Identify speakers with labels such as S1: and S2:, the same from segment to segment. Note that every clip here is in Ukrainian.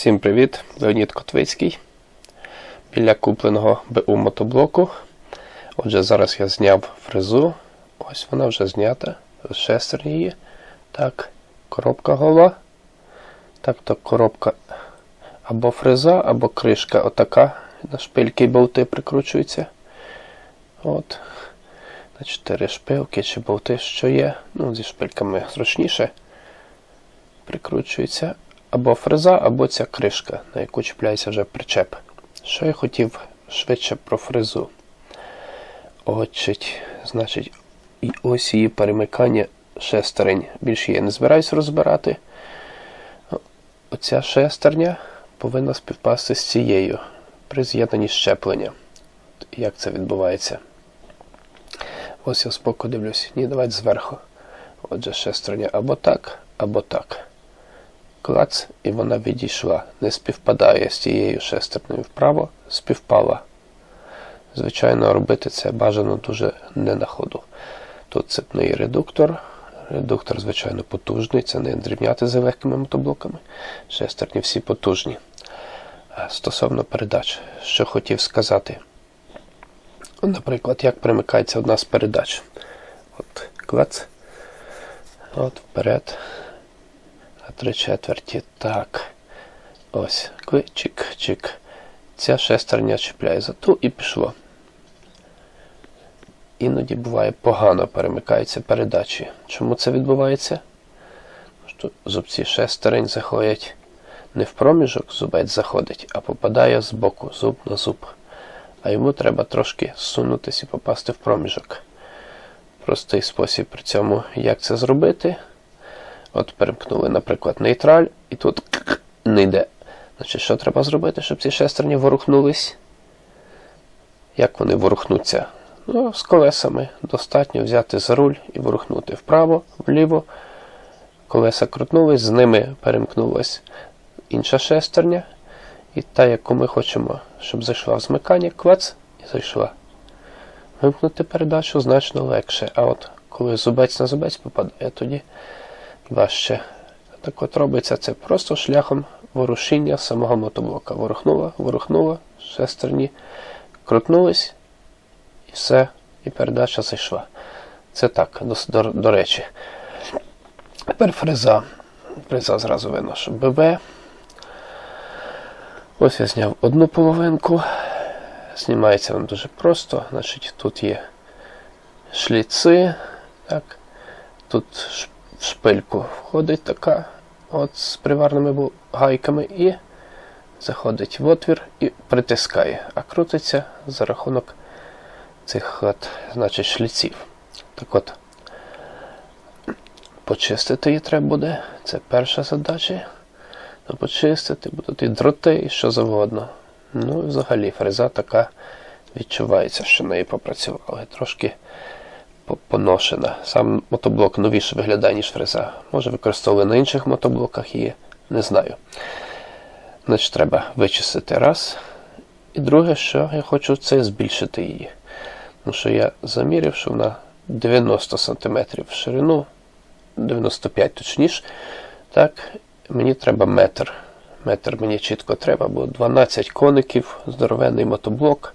S1: Всім привіт! Леонід Котвицький. Біля купленого БУ мотоблоку. Отже, зараз я зняв фрезу. Ось вона вже знята. Шестер її. Так, коробка гола. Так, то коробка або фреза, або кришка отака. На шпильки болти прикручуються. От. На чотири шпилки чи болти, що є. Ну, зі шпильками зручніше. Прикручується або фреза, або ця кришка, на яку чіпляється вже причеп. Що я хотів швидше про фрезу? Очить, значить, ось її перемикання шестерень. Більше я не збираюсь розбирати. Оця шестерня повинна співпасти з цією при з'єднанні щеплення. Як це відбувається? Ось я збоку дивлюсь. Ні, давайте зверху. Отже, шестерня або так, або так. Клац, і вона відійшла. Не співпадає з тією шестернею вправо, співпала. Звичайно, робити це бажано дуже не на ходу. Тут цепний редуктор. Редуктор, звичайно, потужний, це не дрівняти за легкими мотоблоками. Шестерні всі потужні. Стосовно передач, що хотів сказати. Наприклад, як примикається одна з передач. От клац. От вперед. Три четверті. Так. Ось. Чик-чик. Ця шестерня чіпляє за ту і пішло. Іноді буває погано перемикаються передачі. Чому це відбувається? Що зубці шестерень заходять не в проміжок, зубець заходить, а попадає з боку, зуб на зуб. А йому треба трошки сунутися і попасти в проміжок. Простий спосіб при цьому, як це зробити. От перемкнули, наприклад, нейтраль, і тут не йде. Значить, що треба зробити, щоб ці шестерні ворухнулись? Як вони ворухнуться? Ну, з колесами достатньо взяти за руль і ворухнути вправо, вліво. Колеса крутнулись, з ними перемкнулась інша шестерня. І та, яку ми хочемо, щоб зайшла в змикання, клац і зайшла. Вимкнути передачу значно легше. А от коли зубець на зубець попадає, тоді важче. Так от робиться це просто шляхом ворушіння самого мотоблока. Ворухнула, ворухнула, шестерні крутнулись, і все, і передача зайшла. Це так, до, до, до речі. Тепер фреза. Фреза зразу виношу ББ. Ось я зняв одну половинку. Знімається він дуже просто. Значить, Тут є шліци. Так. Тут в шпильку входить така от з приварними гайками і заходить в отвір і притискає, а крутиться за рахунок цих от, значить, шліців. Так от, почистити її треба буде. Це перша задача. Ну, почистити, будуть і дроти, і що завгодно. Ну, і взагалі, фреза така відчувається, що неї попрацювали. Трошки поношена. Сам мотоблок новіше виглядає, ніж фреза. Може використовували на інших мотоблоках її, не знаю. Значить, треба вичистити раз. І друге, що я хочу, це збільшити її. Тому що я заміряв, що вона 90 см в ширину, 95 точніше. Так, мені треба метр. Метр мені чітко треба, бо 12 коників, здоровенний мотоблок.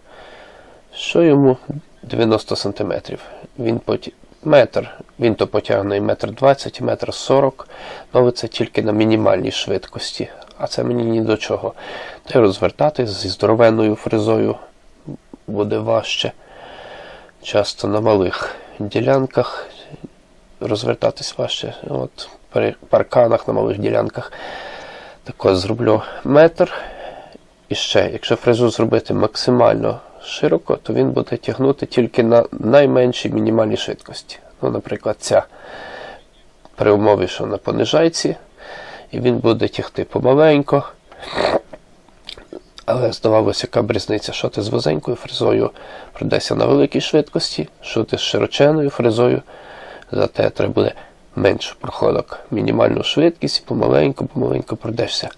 S1: Що йому 90 см. Він поті... метр, він то потягне і метр 20, і метр 40, але це тільки на мінімальній швидкості. А це мені ні до чого. Та й розвертатись зі здоровенною фрезою буде важче. Часто на малих ділянках розвертатись важче. От При парканах на малих ділянках. Так ось зроблю метр. І ще, якщо фрезу зробити максимально широко, то він буде тягнути тільки на найменшій мінімальній швидкості. Ну, Наприклад, ця при умові, що на понижайці, і він буде тягти помаленько. Але здавалося, яка б різниця, що ти з вузенькою фрезою пройдеться на великій швидкості, що ти з широченою фрезою, зате треба буде менше проходок, мінімальну швидкість і помаленьку, помаленьку пройдешся.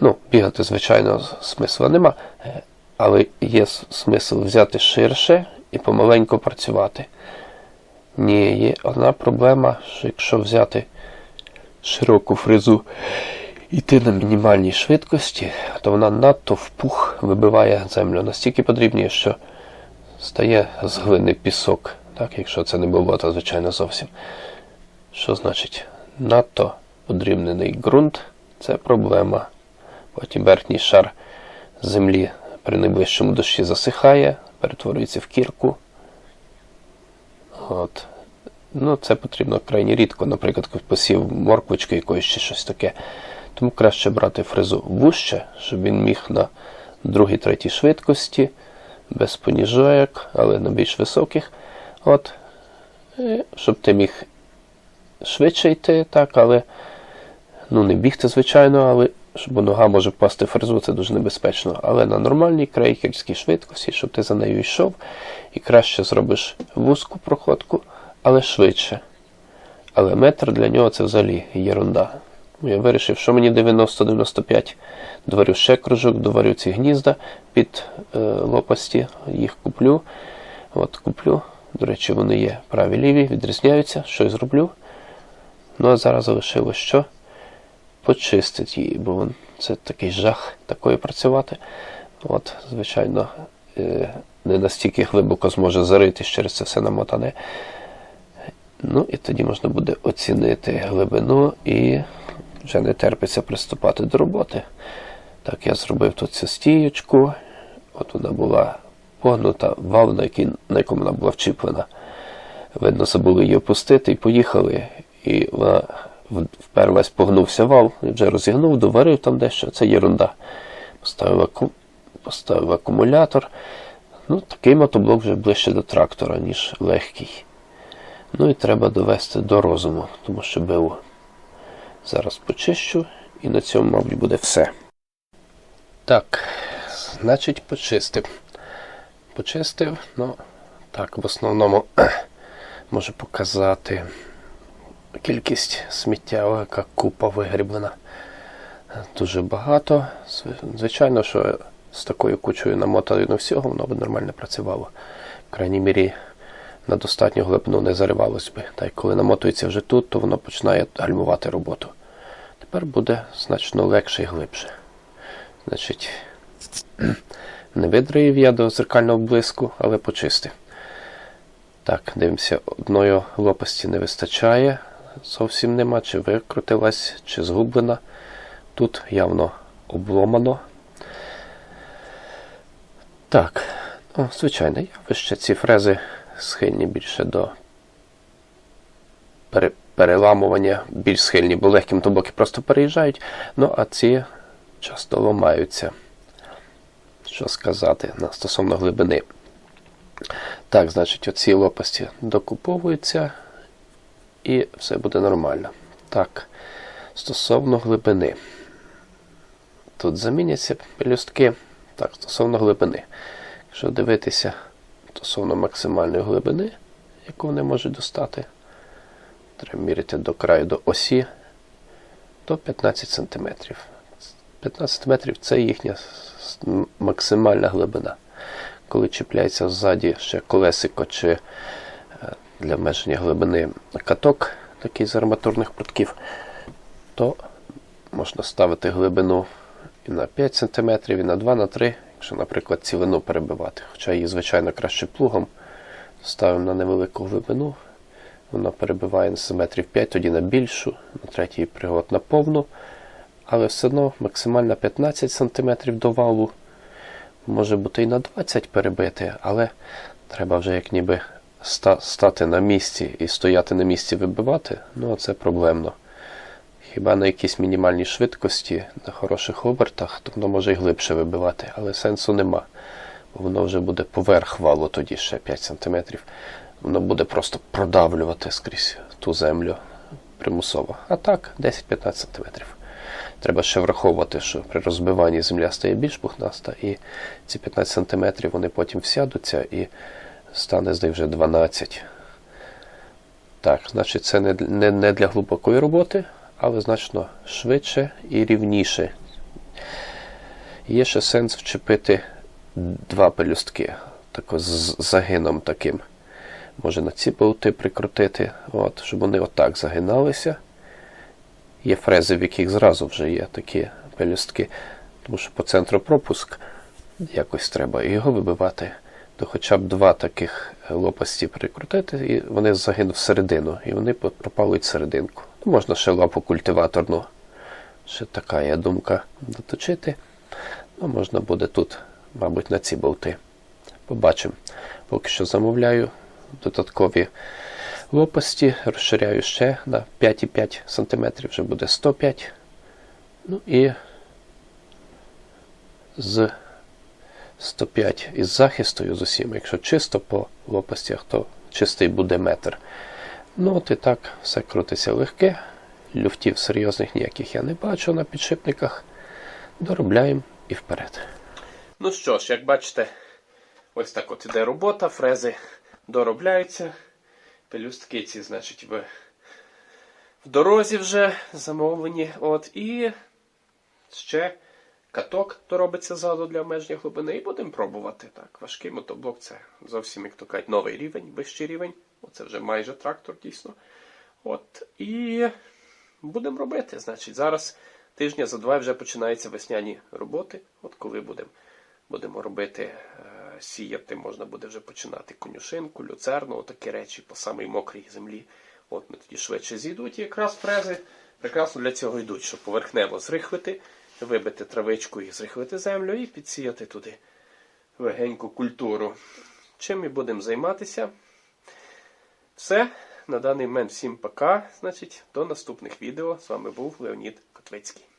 S1: Ну, бігати, звичайно, смисла нема, але є смисл взяти ширше і помаленьку працювати. Ні, є одна проблема, що якщо взяти широку фрезу йти на мінімальній швидкості, то вона надто в пух вибиває землю. Настільки подрібніє, що стає з глини пісок, так, якщо це не болото, звичайно, зовсім. Що значить? Надто подрібнений ґрунт це проблема. Потім верхній шар землі при найближчому дощі засихає, перетворюється в кірку. От. Ну, це потрібно крайні рідко, наприклад, посів морквочки якоїсь чи щось таке. Тому краще брати фрезу вужче, щоб він міг на другій, третій швидкості, без поніжок, але на більш високих. От, щоб ти міг швидше йти, так, але ну, не бігти, звичайно, але щоб нога може впасти в фрезу, це дуже небезпечно. Але на нормальній крейкерській швидкості, щоб ти за нею йшов, і краще зробиш вузьку проходку, але швидше. Але метр для нього це взагалі єрунда. Я вирішив, що мені 90-95, доварю ще кружок, доварю ці гнізда під е, лопасті, їх куплю. От куплю. До речі, вони є праві ліві, відрізняються, що я зроблю. Ну а зараз залишилось що? Почистити її, бо це такий жах такою працювати. От, Звичайно, е, не настільки глибоко зможе заритись через це все намотане. Ну і тоді можна буде оцінити глибину і вже не терпиться приступати до роботи. Так, я зробив тут цю стіючку. От вона була погнута, вал, на, який, на якому вона була вчіплена. Видно, забули її опустити і поїхали. І вона вперлась, погнувся вал, і вже розігнув, доварив там дещо. Це єрунда. Поставив, аку... Поставив акумулятор. Ну, Такий мотоблок вже ближче до трактора, ніж легкий. Ну і треба довести до розуму, тому що БУ. Зараз почищу і на цьому, мабуть, буде все. Так, значить, почистив. Почистив, ну, так, в основному можу показати кількість сміття, яка купа вигріблена. Дуже багато. Звичайно, що з такою кучою намотаною на всього, воно б нормально працювало. В крайній мірі на достатню глибину не заривалось би. Та й коли намотується вже тут, то воно починає гальмувати роботу. Тепер буде значно легше і глибше. Значить, не видраїв я до зеркального блиску, але почистив. Так, дивимося, одної лопасті не вистачає. Зовсім нема, чи викрутилась, чи згублена. Тут явно обломано. Так, ну, звичайно, явище ці фрези схильні більше до переламування, більш схильні, бо легким тобоки просто переїжджають. Ну, а ці часто ламаються. Що сказати на стосовно глибини. Так, значить, оці лопасті докуповуються і все буде нормально. Так, стосовно глибини. Тут заміняться пелюстки. Так, стосовно глибини. Якщо дивитися стосовно максимальної глибини, яку вони можуть достати, треба міряти до краю до осі, то 15 см. 15 см це їхня максимальна глибина. Коли чіпляється ззаді ще колесико чи для обмеження глибини каток, такий з арматурних прутків, то можна ставити глибину і на 5 см, і на 2 на 3 якщо, наприклад, цілину перебивати. Хоча її, звичайно, краще плугом. Ставимо на невелику глибину, вона перебиває на сантиметрів 5, тоді на більшу, на третій пригод на повну. Але все одно максимально 15 см до валу. Може бути і на 20 перебити, але треба вже як ніби стати на місці і стояти на місці вибивати, ну а це проблемно. Хіба на якійсь мінімальній швидкості, на хороших обертах, то воно може й глибше вибивати, але сенсу нема. Бо воно вже буде поверх валу тоді ще 5 см. Воно буде просто продавлювати скрізь ту землю примусово. А так, 10-15 см. Треба ще враховувати, що при розбиванні земля стає більш пухнаста, і ці 15 см вони потім всядуться і стане здає вже 12 Так, значить, це не, не, не для глибокої роботи але значно швидше і рівніше. Є ще сенс вчепити два пелюстки, тако з загином таким. Може на ці болти прикрутити, от, щоб вони отак загиналися. Є фрези, в яких зразу вже є такі пелюстки, тому що по центру пропуск якось треба його вибивати, то хоча б два таких лопасті прикрутити, і вони загинуть всередину, і вони пропалують серединку. Ну, можна ще лапу культиваторну. Ще така є думка доточити. Ну, можна буде тут, мабуть, на ці болти. Побачимо. Поки що замовляю додаткові лопасті, розширяю ще на 5,5 см, вже буде 105 Ну і з 105 із захистою з усім. Якщо чисто по лопастях, то чистий буде метр. Ну от і так, все крутиться легке. Люфтів серйозних ніяких я не бачу на підшипниках. Доробляємо і вперед. Ну що ж, як бачите, ось так от іде робота, фрези доробляються. Пелюстки ці, значить, в, в дорозі вже замовлені. От, і ще каток доробиться ззаду для обмеження глибини. І будемо пробувати. Так, важкий мотоблок це зовсім, як то кажуть, новий рівень, вищий рівень. Оце вже майже трактор, дійсно. От, і будемо робити. Значить, зараз тижня за два вже починаються весняні роботи. От коли будемо будемо робити, е, сіяти, можна буде вже починати конюшинку, люцерну, такі речі по самій мокрій землі. От ми тоді швидше зійдуть. І якраз фрези прекрасно для цього йдуть, щоб поверхнево зрихлити, вибити травичку і зрихвити землю, і підсіяти туди легеньку культуру. Чим ми будемо займатися? Все. На даний момент всім пока. Значить, до наступних відео. З вами був Леонід Котвицький.